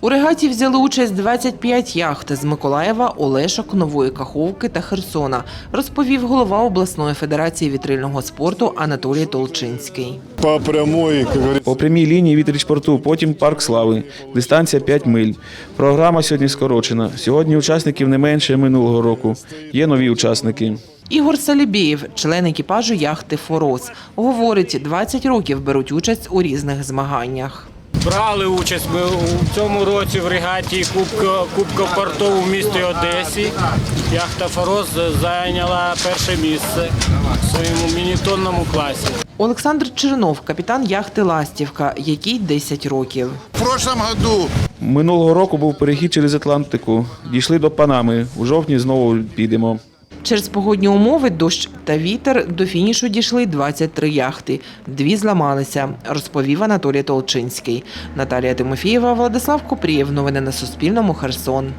У регаті взяли участь 25 яхт з Миколаєва, Олешок, Нової Каховки та Херсона, розповів голова обласної федерації вітрильного спорту Анатолій Толчинський. По прямой, По прямій лінії річпорту, потім парк слави. Дистанція 5 миль. Програма сьогодні скорочена. Сьогодні учасників не менше минулого року. Є нові учасники. Ігор Салібєєв, член екіпажу яхти Форос, говорить, 20 років беруть участь у різних змаганнях. Брали участь ми у цьому році в регаті Кубка, Кубка порту у місті Одесі. Яхта Форос зайняла перше місце в своєму мінітонному класі. Олександр Чернов, капітан яхти Ластівка, якій 10 років. В прошлом году Минулого року був перехід через Атлантику. Дійшли до Панами. У жовтні знову підемо. Через погодні умови, дощ та вітер до фінішу дійшли 23 яхти. Дві зламалися, розповів Анатолій Толчинський. Наталія Тимофієва, Владислав Купрієв. Новини на Суспільному. Херсон.